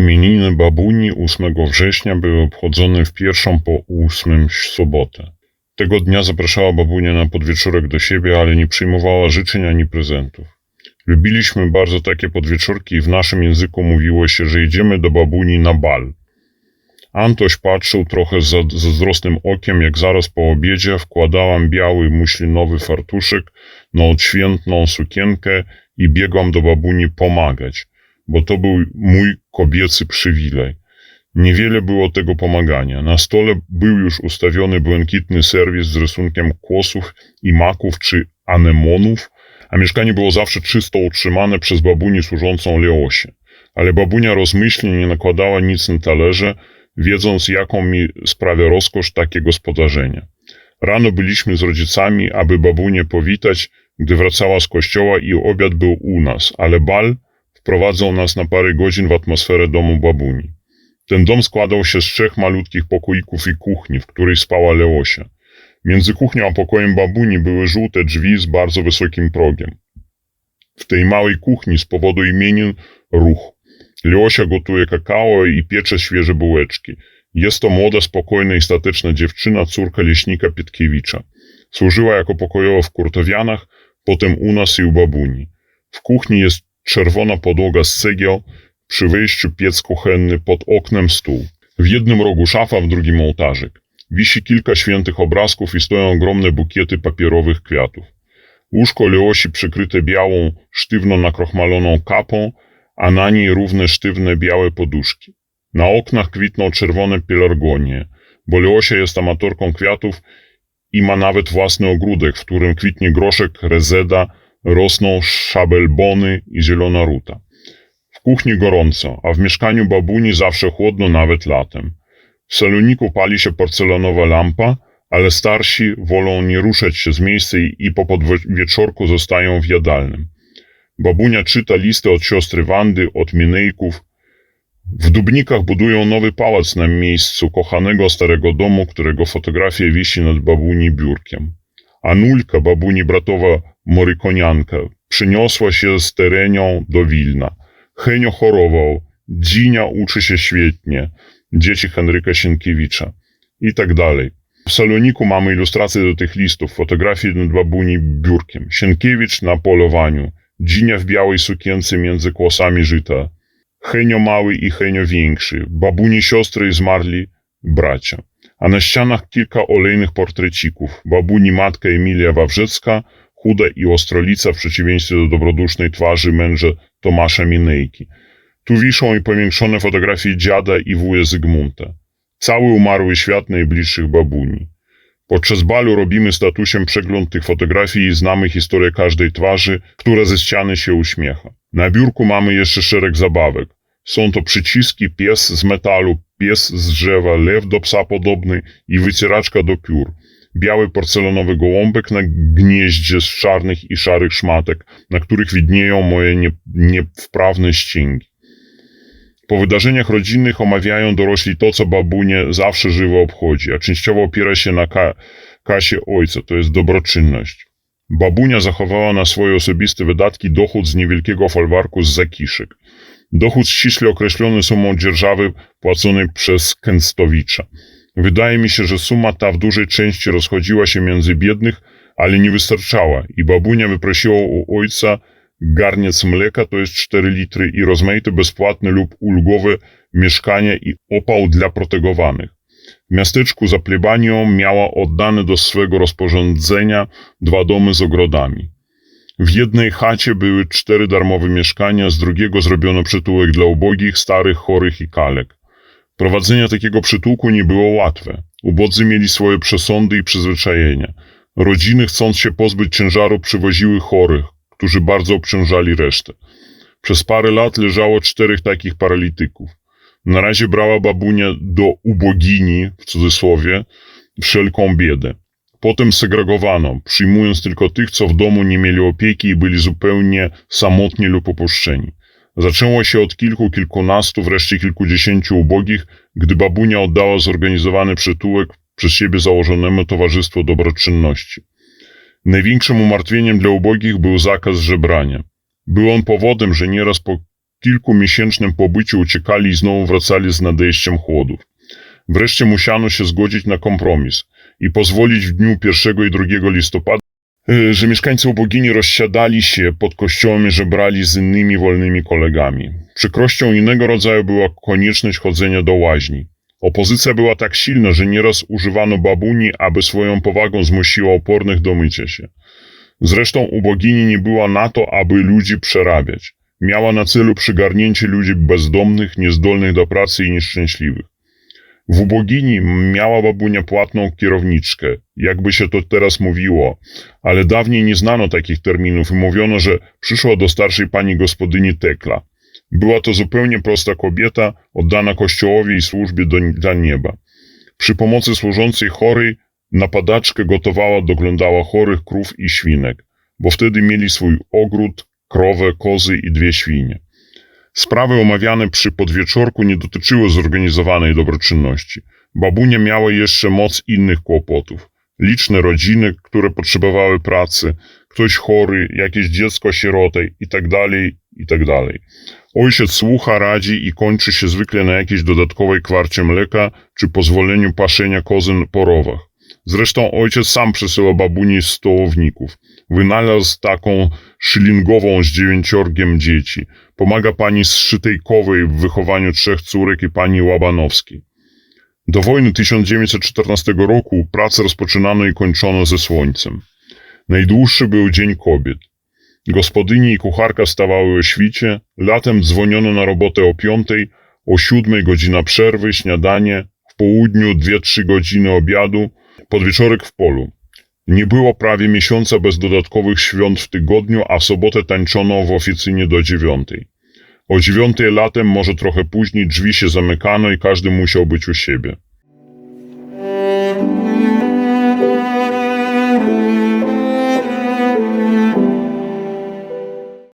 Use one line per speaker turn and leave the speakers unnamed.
Imieniny babuni 8 września były obchodzone w pierwszą po ósmym sobotę. Tego dnia zapraszała babunia na podwieczorek do siebie, ale nie przyjmowała życzeń ani prezentów. Lubiliśmy bardzo takie podwieczorki i w naszym języku mówiło się, że jedziemy do babuni na bal. Antoś patrzył trochę za zazdrosnym okiem, jak zaraz po obiedzie wkładałam biały muślinowy fartuszek na odświętną sukienkę i biegłam do babuni pomagać, bo to był mój kobiecy przywilej. Niewiele było tego pomagania. Na stole był już ustawiony błękitny serwis z rysunkiem kłosów i maków czy anemonów, a mieszkanie było zawsze czysto utrzymane przez babunię służącą Leosie. Ale babunia rozmyślnie nie nakładała nic na talerze, wiedząc jaką mi sprawia rozkosz takie gospodarzenie. Rano byliśmy z rodzicami, aby babunię powitać, gdy wracała z kościoła i obiad był u nas, ale bal wprowadzał nas na parę godzin w atmosferę domu babuni. Ten dom składał się z trzech malutkich pokoików i kuchni, w której spała Leosia. Między kuchnią a pokojem babuni były żółte drzwi z bardzo wysokim progiem. W tej małej kuchni z powodu imienin ruch. Leosia gotuje kakao i piecze świeże bułeczki. Jest to młoda, spokojna i stateczna dziewczyna, córka leśnika Pietkiewicza. Służyła jako pokojowa w Kurtowianach, potem u nas i u babuni. W kuchni jest czerwona podłoga z cegieł, przy wejściu piec kuchenny, pod oknem stół. W jednym rogu szafa, w drugim ołtarzyk. Wisi kilka świętych obrazków i stoją ogromne bukiety papierowych kwiatów. Łóżko Leosi przykryte białą, sztywno nakrochmaloną kapą, a na niej równe sztywne białe poduszki. Na oknach kwitną czerwone pelargonie, bo Leosia jest amatorką kwiatów i ma nawet własny ogródek, w którym kwitnie groszek, rezeda, rosną szabelbony i zielona ruta. W kuchni gorąco, a w mieszkaniu babuni zawsze chłodno nawet latem. W saloniku pali się porcelanowa lampa, ale starsi wolą nie ruszać się z miejsca i po podwieczorku zostają w jadalnym. Babunia czyta listy od siostry Wandy, od Minejków. W Dubnikach budują nowy pałac na miejscu kochanego starego domu, którego fotografia wisi nad babuni biurkiem. Anulka, babuni bratowa morykonianka, przyniosła się z terenią do Wilna. Henio chorował, Dzinia uczy się świetnie, dzieci Henryka Sienkiewicza i tak dalej. W Saloniku mamy ilustracje do tych listów, fotografii nad babuni biurkiem. Sienkiewicz na polowaniu, Dzinia w białej sukience między kłosami żyta. Henio mały i Henio większy, babuni siostry i zmarli bracia. A na ścianach kilka olejnych portrecików. Babuni matka Emilia Wawrzecka, chuda i ostrolica w przeciwieństwie do dobrodusznej twarzy męża Tomasza Minejki. Tu wiszą i powiększone fotografie dziada i wuja Zygmunta. Cały umarły świat najbliższych babuni. Podczas balu robimy statusiem przegląd tych fotografii i znamy historię każdej twarzy, która ze ściany się uśmiecha. Na biurku mamy jeszcze szereg zabawek. Są to przyciski, pies z metalu, pies z drzewa, lew do psa podobny i wycieraczka do piór. Biały porcelanowy gołąbek na gnieździe z czarnych i szarych szmatek, na których widnieją moje nie, niewprawne ścięgi. Po wydarzeniach rodzinnych omawiają dorośli to, co babunie zawsze żywo obchodzi, a częściowo opiera się na ka kasie ojca, to jest dobroczynność. Babunia zachowała na swoje osobiste wydatki dochód z niewielkiego folwarku z zakiszek. Dochód ściśle określony sumą dzierżawy płaconej przez Kęstowicza. Wydaje mi się, że suma ta w dużej części rozchodziła się między biednych, ale nie wystarczała i babunia wyprosiła u ojca garniec mleka, to jest 4 litry i rozmaite bezpłatne lub ulgowe mieszkania i opał dla protegowanych. W miasteczku za plebanią miała oddane do swego rozporządzenia dwa domy z ogrodami. W jednej chacie były cztery darmowe mieszkania, z drugiego zrobiono przytułek dla ubogich, starych, chorych i kalek. Prowadzenie takiego przytułku nie było łatwe. Ubodzy mieli swoje przesądy i przyzwyczajenia. Rodziny, chcąc się pozbyć ciężaru, przywoziły chorych, którzy bardzo obciążali resztę. Przez parę lat leżało czterech takich paralityków. Na razie brała babunia do ubogini, w cudzysłowie, wszelką biedę. Potem segregowano, przyjmując tylko tych, co w domu nie mieli opieki i byli zupełnie samotni lub opuszczeni. Zaczęło się od kilku, kilkunastu, wreszcie kilkudziesięciu ubogich, gdy babunia oddała zorganizowany przytułek przez siebie założonemu Towarzystwu Dobroczynności. Największym umartwieniem dla ubogich był zakaz żebrania. Był on powodem, że nieraz po kilkumiesięcznym pobyciu uciekali i znowu wracali z nadejściem chłodów. Wreszcie musiano się zgodzić na kompromis i pozwolić w dniu 1 i 2 listopada, że mieszkańcy ubogini rozsiadali się pod kościołem i żebrali z innymi wolnymi kolegami. Przykrością innego rodzaju była konieczność chodzenia do łaźni. Opozycja była tak silna, że nieraz używano babuni, aby swoją powagą zmusiła opornych do mycia się. Zresztą ubogini nie była na to, aby ludzi przerabiać. Miała na celu przygarnięcie ludzi bezdomnych, niezdolnych do pracy i nieszczęśliwych. W ubogini miała babunia płatną kierowniczkę, jakby się to teraz mówiło, ale dawniej nie znano takich terminów i mówiono, że przyszła do starszej pani gospodyni Tekla. Była to zupełnie prosta kobieta, oddana kościołowi i służbie do, dla nieba. Przy pomocy służącej chorej napadaczkę gotowała, doglądała chorych krów i świnek, bo wtedy mieli swój ogród, krowę, kozy i dwie świnie. Sprawy omawiane przy podwieczorku nie dotyczyły zorganizowanej dobroczynności. Babunia miała jeszcze moc innych kłopotów. Liczne rodziny, które potrzebowały pracy, ktoś chory, jakieś dziecko sierotej itd., itd. Ojciec słucha, radzi i kończy się zwykle na jakiejś dodatkowej kwarcie mleka czy pozwoleniu paszenia kozy po rowach. Zresztą ojciec sam przesyła babuni stołowników. Wynalazł taką szylingową z dziewięciorgiem dzieci. Pomaga pani Szytejkowej w wychowaniu trzech córek i pani Łabanowskiej. Do wojny 1914 roku pracę rozpoczynano i kończono ze słońcem. Najdłuższy był Dzień Kobiet. Gospodyni i kucharka stawały o świcie, latem dzwoniono na robotę o piątej, o siódmej godzina przerwy, śniadanie, w południu dwie-trzy godziny obiadu, podwieczorek w polu. Nie było prawie miesiąca bez dodatkowych świąt w tygodniu, a sobotę tańczono w oficynie do dziewiątej. O dziewiątej latem, może trochę później, drzwi się zamykano i każdy musiał być u siebie.